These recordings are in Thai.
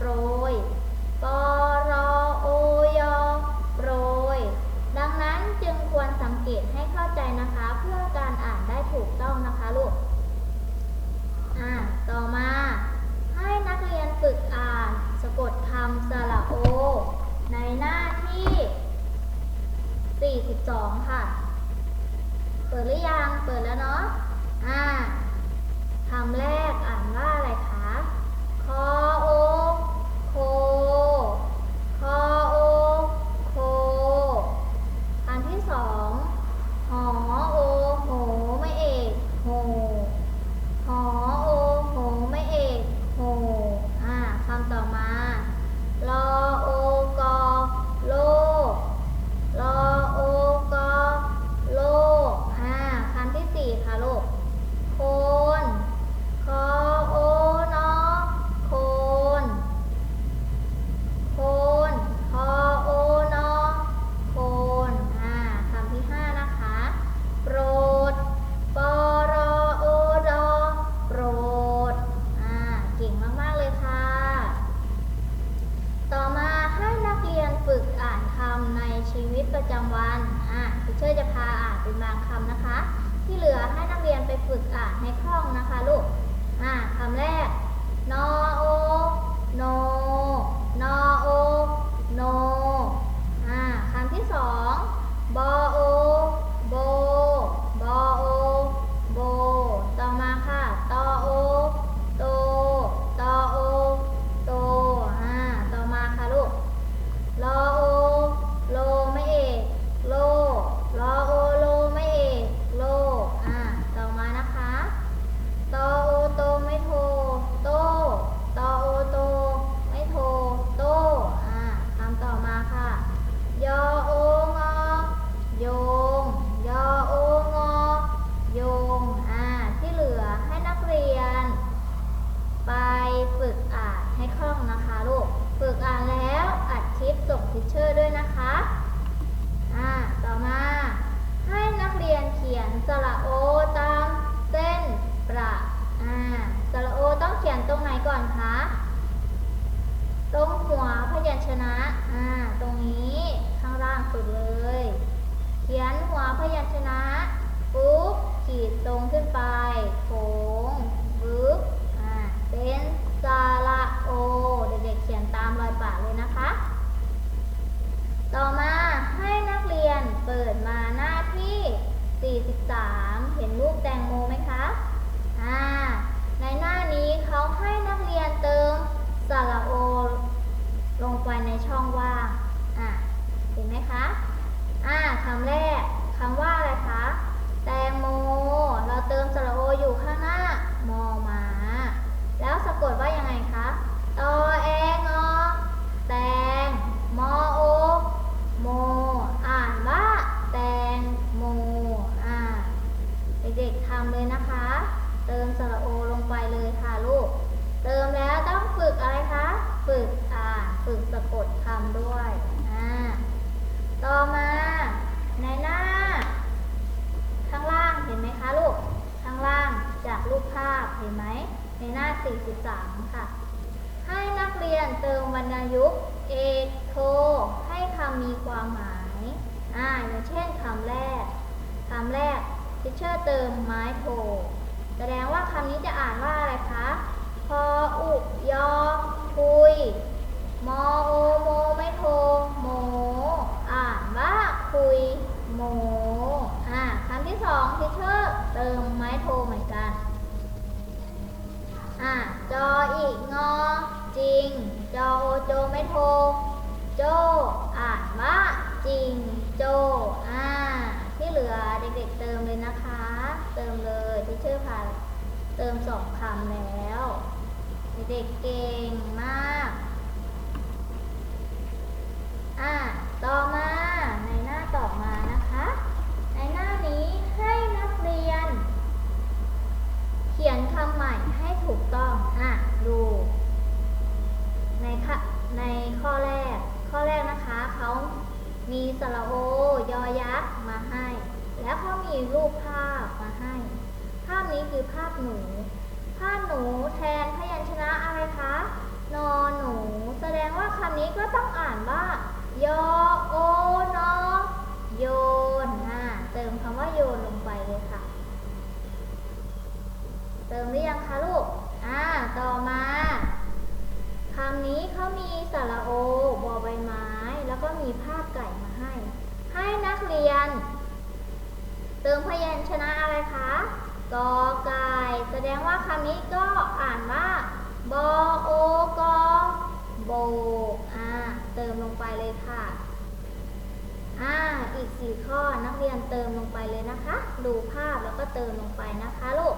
โรย เป็นบางคำนะคะ ที่เหลือให้นักเรียนไปฝึกอ่านให้คล่องนะคะลูกอ่าคำแรกนอโอนนอโอโนอ่าคำที่สองบอ ทิเชอร์เติมไม้โทแสดงว่าคำนี้จะอ่านว่าอะไรคะ พออุยอคุย มอโอโมไม่โทโม อ่านว่าคุยโม อ่าคำที่สองทิเชอร์เติมไม้โทเหมือนกัน อ่าจออีกงอจริง จอโอโจไม่โท เชอร์พาเติมสองคำแล้ว เด็กเก่งมาก อะ ต่อมาในหน้าต่อมานะคะ ในหน้านี้ให้นักเรียน เขียนคำใหม่ให้ถูกต้อง อะ ดู ในค่ะในข้อแรก ข้อแรกนะคะเขามีสระโอยอยักษ์มาให้ แล้วเขามีรูปภาพมาให้ นี้คือภาพหนู ภาพหนูแทนพยัญชนะอะไรคะ นอหนู แสดงว่าคำนี้ก็ต้องอ่านว่ายอโอนอโยนอ่าเติมคำว่าโยนลงไปเลยค่ะ เติมหรือยังคะลูก อ่า ต่อมาคำนี้เขามีสระโอบอใบไม้ แล้วก็มีภาพไก่มาให้ ให้นักเรียน เติมพยัญชนะอะไรคะ กอไก่ แสดงว่าคำนี้ก็อ่านว่าบอโอกอโบกอ่าเติมลงไปเลยค่ะอ่าอีกสี่ข้อนักเรียนเติมลงไปเลยนะคะ ดูภาพแล้วก็เติมลงไปนะคะลูก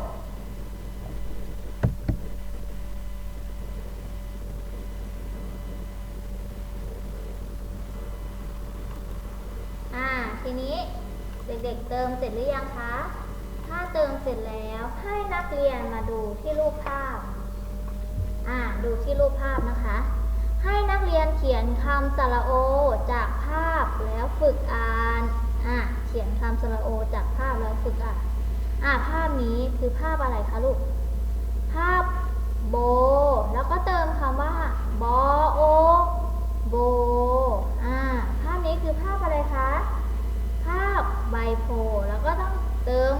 อ่าทีนี้เด็กๆเติมเสร็จหรือยังคะ เติมเสร็จแล้วให้นักเรียนมาดูที่รูปภาพ อ่า ดูที่รูปภาพนะคะ ให้นักเรียนเขียนคำสระโอจากภาพแล้วฝึกอ่าน อ่า เขียนคำสระโอจากภาพแล้วฝึกอ่าน อ่า ภาพนี้คือภาพอะไรคะลูก ภาพโบ แล้วก็เติมคำว่าบอโอโบ อ่า ภาพนี้คือภาพอะไรคะ ภาพใบโพ แล้วก็ต้องเติม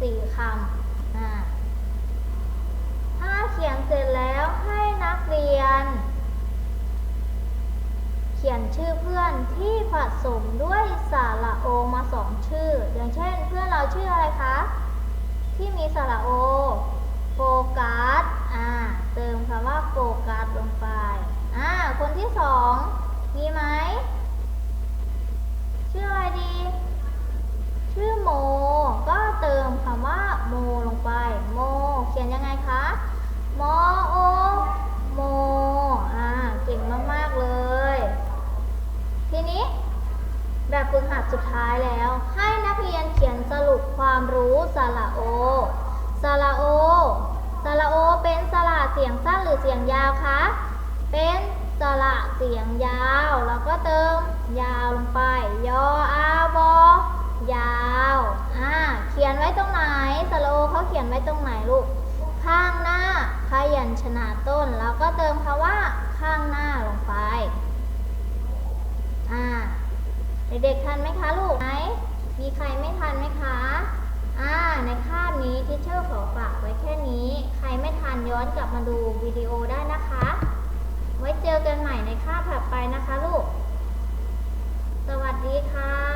สี่คำถ้าเขียนเสร็จแล้วให้นักเรียน เขียนชื่อเพื่อนที่ผสมด้วยสระโอมาสองชื่อ อย่างเช่น เพื่อนเราชื่ออะไรคะ ที่มีสระโอโฟกัสอ่า เติมคำว่าโฟกัสลงไป อ่า คนที่สอง มีไหม ชื่ออะไรดี ชื่อโม ก็เติมคำว่าโมลงไป โม เขียนยังไงคะมอโอโมอ่าเก่งมาก ๆ เลย ทีนี้ แบบฝึกหัดสุดท้ายแล้ว ให้นักเรียนเขียนสรุปความรู้สระโอสระโอสระโอเป็นสระเสียงสั้นหรือเสียงยาวคะ เป็นสระเสียงยาว แล้วก็เติมยาวลงไป ยออาบอยาว เขียนไว้ตรงไหนสโอเขาเขียนไว้ตรงไหนลูก ข้างหน้าพยัญชนะต้น แล้วก็เติมคำว่าข้างหน้าลงไป อ่า เด็กๆทันไหมคะลูกไหมมีใครไม่ทันไหมคะ อ่า ในคาบนี้ทิเชอร์ขอฝากไว้แค่นี้ ใครไม่ทันย้อนกลับมาดูวิดีโอได้นะคะ ไว้เจอกันใหม่ในคาบถัดไปนะคะลูก สวัสดีค่ะ